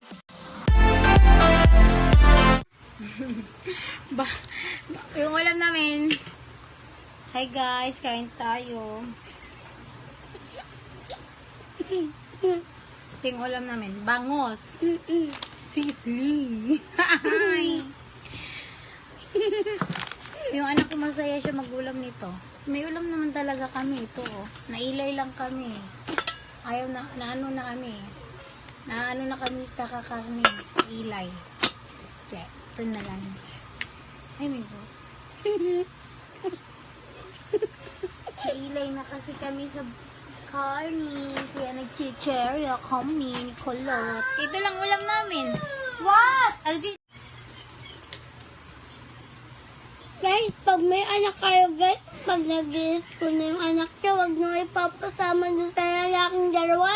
ba, yung ulam namin. Hi guys, kain tayo. Yung ulam namin. Bangos. Sisling. Hi. yung anak ko masaya siya magulam nito. May ulam naman talaga kami ito. Oh. Nailay lang kami. Ayaw na, naano na kami. Naano na kami kakakarni. Ilay. Kaya, ito na lang. Ay, may go. Nailay na kasi kami sa carne. Kaya nag-cherry kami ni Kulot. Ito lang ulam namin. What? Okay. Guys, pag may anak kayo, guys, pag nag-school na yung anak nyo, huwag nyo ipapasama doon sa lalaking dalawa.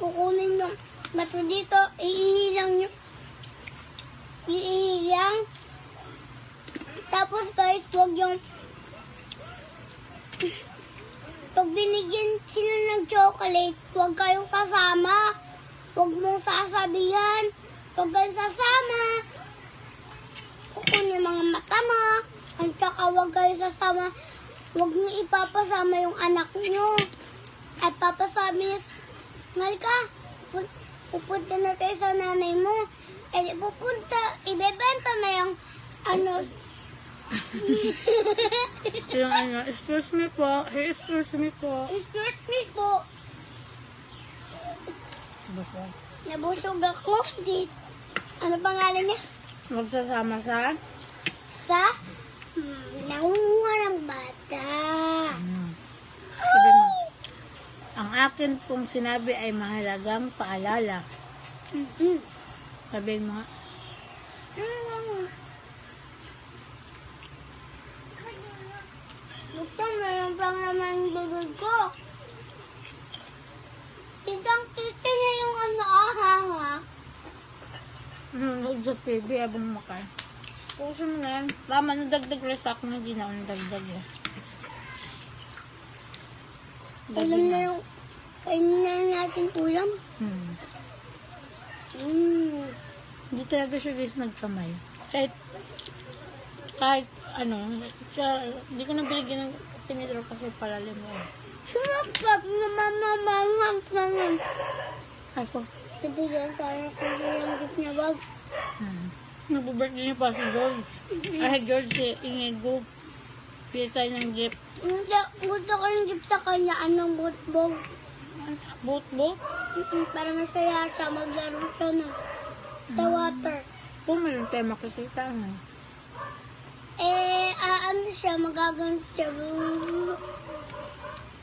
Kukunin nyo. Bato dito, iihilang nyo. Iihilang. Tapos guys, huwag yung... Pag binigyan sila ng chocolate, huwag kayong sasama. Huwag mong sasabihan. Huwag kayong sasama kukunin yung mga mata mo. At saka huwag kayo sasama. Huwag niyo ipapasama yung anak niyo. At papasabi niya, Nalika, pu- pupunta na tayo sa nanay mo. Eh, pupunta, ibebenta na yung, ano, Yung ano, excuse me po. Hey, excuse me po. excuse me po, nabusog ako. Di, ano pangalan niya? Magsasama sa? Sa, hmm, nangunguha ng bata. Hmm. Mo, ang akin pong sinabi ay mahalagang paalala. Mm-mm. Sabi mo nga. Gusto mo yung pang naman dudod ko. Kitang kita niya yung ano aha nanonood sa TV habang makain. Puso mo na yan. Tama, nadagdag resak na, hindi na ako nadagdag eh. Alam na yung kainin na natin ulam. Hmm. Mm. Hindi talaga siya guys nagkamay. Kahit, kahit ano, siya, hindi ko na binigyan ng tinidor kasi palalim mo. Sumakap na mamamamang naman. Ako, Sabihan para kung yung gift niya wag. hmm. Nag-birthday niya pa si George. Ay, George, si Inigo. Tayo ng gift. Gusto, gusto ko yung gift sa kanya. Anong butbog. Boat-boat. Mm-mm, Para masaya siya. Maglaro siya na. Sa water. Kung meron tayo makikita, ano. Eh, ah, ano siya, magaganto siya.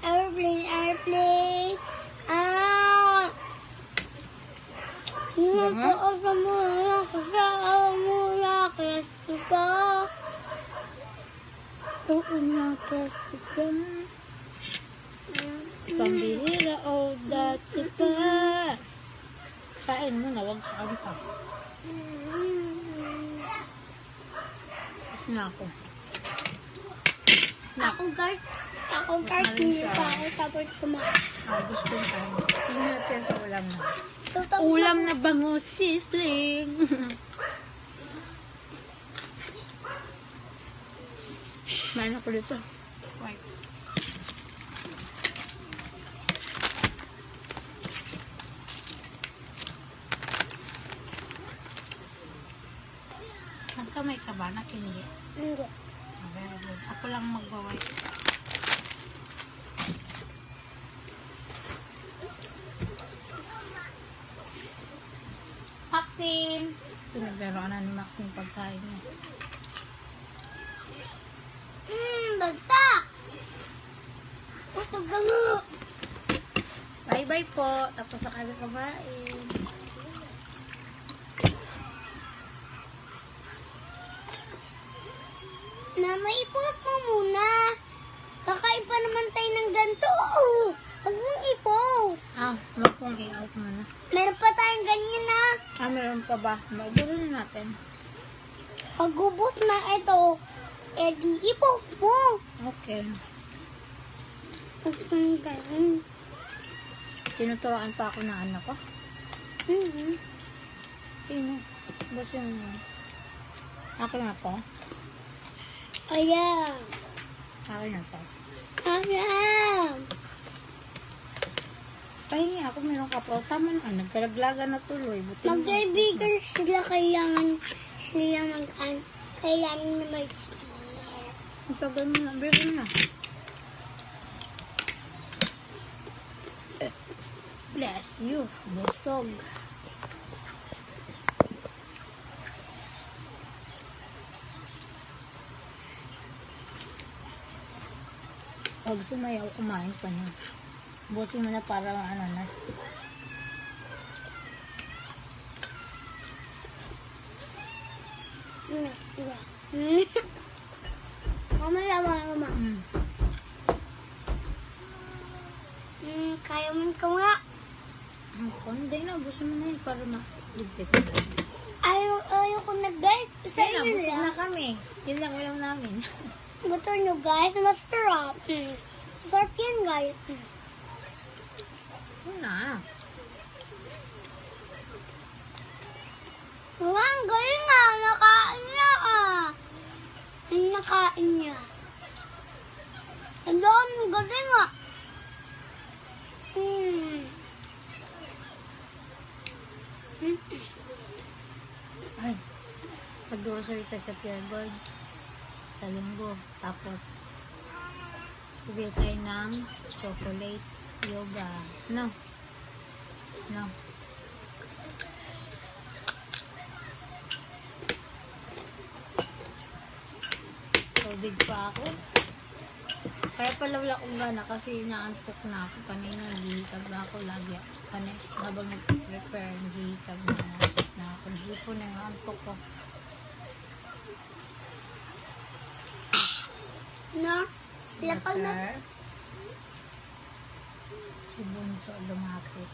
Airplane, airplane. Ah! Diba? Nasa sa muna, kasama muna, kasi pa. Na kasi ka. Pambihira o dati pa. Kain mo na, huwag kanta. Tapos na ako. Ako, guard. Ako, guard. Hindi pa ako tapos kumain. Ah, gusto ko tayo. Tingnan natin sa ulam na. Ulam na bango, sisling. Main ako dito. White. Nagkamay ka ba? Nakindi. Hindi. Ah, Very good. Ako lang magwa-white. Maxine! Pinaglaruan na ni Maxine pagkain niya. Nga. Bye-bye po. Tapos sa kami kumain. Nanay, ipost mo muna. Kakain pa naman tayo ng ganito. Huwag mong ipost. Ah, wag pong i-out muna. Meron pa tayong ganyan na. Ah, meron pa ba? Maubulo na natin. Pag ubos na ito, eh di ipost mo. Okay. Tinuturoan pa ako ng anak ko. Mhm. Sino? Boss yung... Akin na to? Ayan. Akin na to. Ayan. Pahingi ako, meron ka po. Tama na, nagkalaglaga na tuloy. Buti Magkaibigan sila kailangan sila mag an kailangan na mag Ang tagal mo na, meron na. Bless you, busog. Pag sumayaw, kumain ka na. Busin mo na para ano na. Mamaya mga ma. Mm. Hmm, kaya mo ka nga. Ang konde na, busin mo na yun para ma-ligpit. Ayaw, ayaw ko na guys. Isa Kaya na, yun busog na lang. kami. Yun lang ulam namin. Gusto nyo guys, masarap. Masarap yan guys. Yun na. Wow, ang galing nga. Nakain niya ah. Ang nakain niya. Ang dami, galing nga. Hmm. Hmm. Ay, nag-grocery tayo sa Pure Gold sa linggo. Tapos, bibili tayo ng chocolate yoga. No. No. Tubig pa ako. Kaya pala wala akong gana kasi naantok na ako. Kanina naghihitag na ako lagi. Kanina, habang nag-prepare, naghihitag na na ako. Nahipo na yung antok ko. No? Lapag na. Water. Si Bunso lumapit.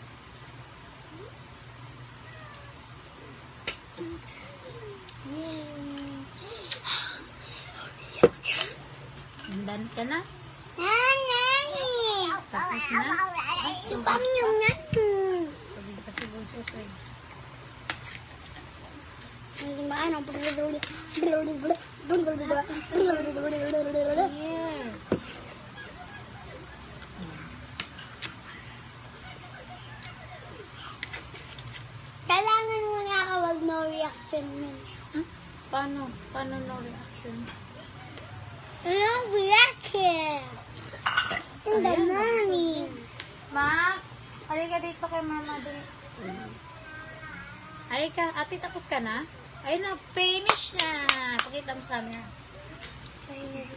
Hmm. Handan ka na? Nanay! Tapos na? Ipang yung yan. Tubig pa si Bunso. Soy. Kailangan mo nga kawag no reaction nun. Hmm? Paano? Paano no reaction? No reaction! In the Ayan, morning. Max, halika dito kay mama dun. Halika, ate tapos ka na? Ayun na, finish na. Pakita mo sa camera.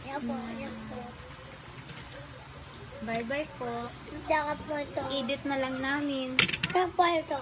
Yapo, yapo. Bye-bye po. Tsaka po ito. Edit na lang namin. Tsaka po ito.